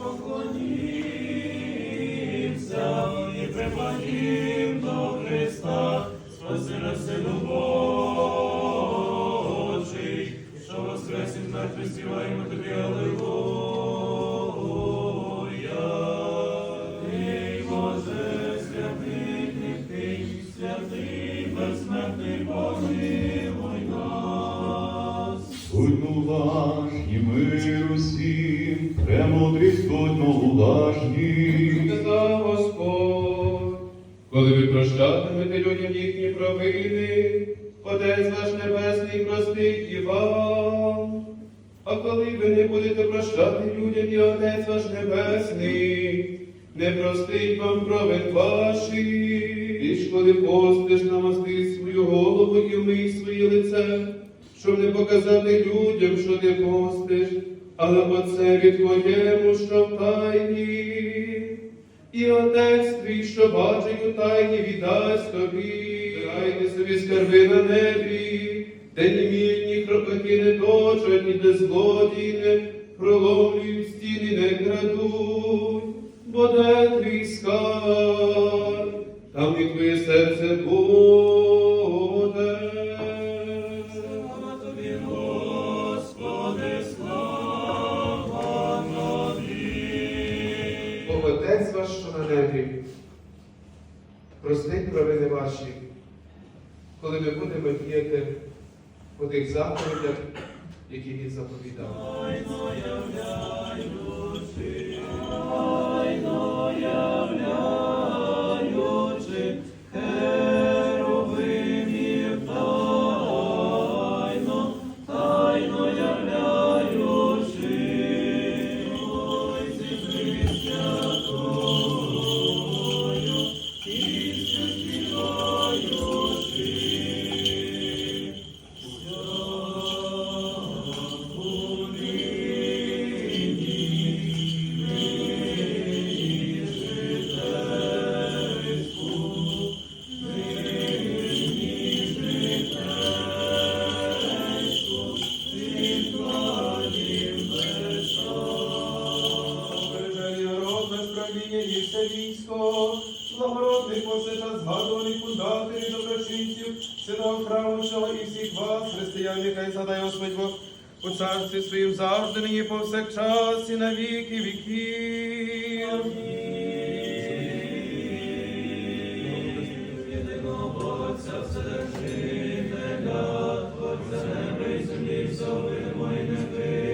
І поклонімся, і припадім до Христа, спаси нас, Сину Божий, що воскрес із мертвих, співаємо тобі, Аллилуйя. Ти, Боже, святий, кріпкий, святий, безсмертний, помилуй нас. будьмо уважні, мир усім, премудрість будьмо уважні. сказав Господь, коли ви прощатимете людям їхні провини, Отець ваш Небесний простить і вам. А коли ви не будете прощати людям, і Отець ваш Небесний, не простить вам провин ваших. І коли постиш, намасти свою голову і вмий своє лице, щоб не показати людям, що ти постиш, але Отцеві твоєму, що в тайні. І отець твій, що бачить у тайні, віддасть тобі. Збирайте собі скарби на небі, де ні міль, ні не точать, ні де злодії проломлюють стіни, не крадуть, бо де твій скарб, там і твоє серце буде. Отець ваш, що на небі, простить провини ваші, коли ми будемо діяти по тих заповідях, які він заповідав. Доброчинців, святого храмучого і всіх вас, християн, нехай згадає Господь Бог у царстві своїм завжди, нині повсякчас і на віки віків. Отця, Вседержителя, Творця неба і землі, всього видимого і